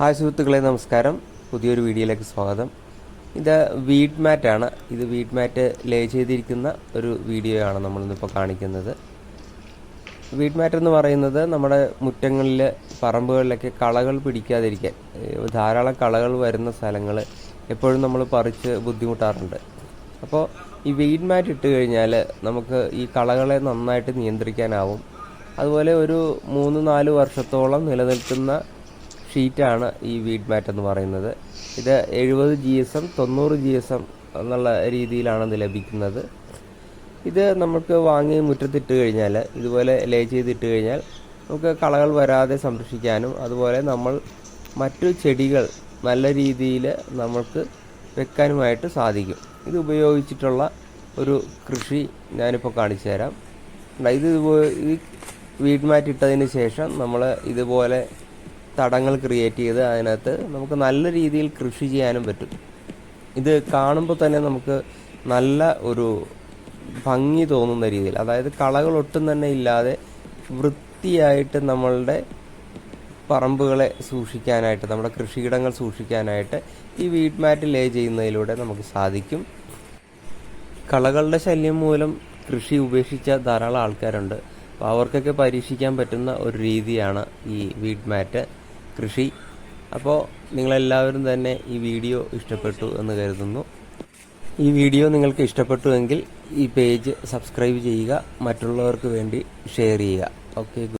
Hi സുഹൃത്തുക്കളെ നമസ്കാരം. പുതിയൊരു വീഡിയോയിലേക്ക് സ്വാഗതം. ഇത് വീഡ് മാറ്റാണ് ഇത് വീഡ് മാറ്റ് ലേ ചെയ്തിരിക്കുന്ന ഒരു വീഡിയോ ആണ് നമ്മളിന്നിപ്പോൾ കാണിക്കുന്നത്. വീഡ് മാറ്റ് എന്ന് പറയുന്നത് നമ്മുടെ മുറ്റങ്ങളിൽ പറമ്പുകളിലൊക്കെ കളകൾ പിടിക്കാതിരിക്കാൻ ധാരാളം കളകൾ വരുന്ന സ്ഥലങ്ങൾ എപ്പോഴും നമ്മൾ പറിച്ച് ബുദ്ധിമുട്ടാറുണ്ട്. അപ്പോൾ ഈ വീഡ് മാറ്റ് ഇട്ട് കഴിഞ്ഞാൽ നമുക്ക് ഈ കളകളെ നന്നായിട്ട് നിയന്ത്രിക്കാനാവും. അതുപോലെ ഒരു മൂന്ന് നാല് വർഷത്തോളം നിലനിൽക്കുന്ന ഷീറ്റാണ് ഈ വീഡ് മാറ്റ് എന്ന് പറയുന്നത്. ഇത് എഴുപത് ജി എസ് എം തൊണ്ണൂറ് ജി എസ് എം എന്നുള്ള രീതിയിലാണ് ഇത് ലഭിക്കുന്നത്. ഇത് നമുക്ക് വാങ്ങി മുറ്റത്തിട്ട് കഴിഞ്ഞാൽ ഇതുപോലെ ലേ ചെയ്തിട്ട് കഴിഞ്ഞാൽ നമുക്ക് കളകൾ വരാതെ സംരക്ഷിക്കാനും അതുപോലെ നമ്മൾ മറ്റു ചെടികൾ നല്ല രീതിയിൽ നമുക്ക് വെക്കാനുമായിട്ട് സാധിക്കും. ഇത് ഉപയോഗിച്ചിട്ടുള്ള ഒരു കൃഷി ഞാനിപ്പോൾ കാണിച്ചു തരാം. ഇത് ഈ വീട് മാറ്റ് ഇട്ടതിന് ശേഷം നമ്മൾ ഇതുപോലെ തടങ്ങൾ ക്രിയേറ്റ് ചെയ്ത് അതിനകത്ത് നമുക്ക് നല്ല രീതിയിൽ കൃഷി ചെയ്യാനും പറ്റും. ഇത് കാണുമ്പോൾ തന്നെ നമുക്ക് നല്ല ഒരു ഭംഗി തോന്നുന്ന രീതിയിൽ അതായത് കളകൾ ഒട്ടും തന്നെ ഇല്ലാതെ വൃത്തിയായിട്ട് നമ്മളുടെ പറമ്പുകളെ സൂക്ഷിക്കാനായിട്ട് നമ്മുടെ കൃഷിയിടങ്ങൾ സൂക്ഷിക്കാനായിട്ട് ഈ വീഡ് മാറ്റ് ലേ ചെയ്യുന്നതിലൂടെ നമുക്ക് സാധിക്കും. കളകളുടെ ശല്യം മൂലം കൃഷി ഉപേക്ഷിച്ച ധാരാളം ആൾക്കാരുണ്ട്. അപ്പോൾ അവർക്കൊക്കെ പരീക്ഷിക്കാൻ പറ്റുന്ന ഒരു രീതിയാണ് ഈ വീഡ് മാറ്റ് കൃഷി. അപ്പോൾ നിങ്ങളെല്ലാവരും തന്നെ ഈ വീഡിയോ ഇഷ്ടപ്പെട്ടു എന്ന് കരുതുന്നു. ഈ വീഡിയോ നിങ്ങൾക്ക് ഇഷ്ടപ്പെട്ടുവെങ്കിൽ ഈ പേജ് സബ്സ്ക്രൈബ് ചെയ്യുക മറ്റുള്ളവർക്ക് വേണ്ടി ഷെയർ ചെയ്യുക. ഓക്കെ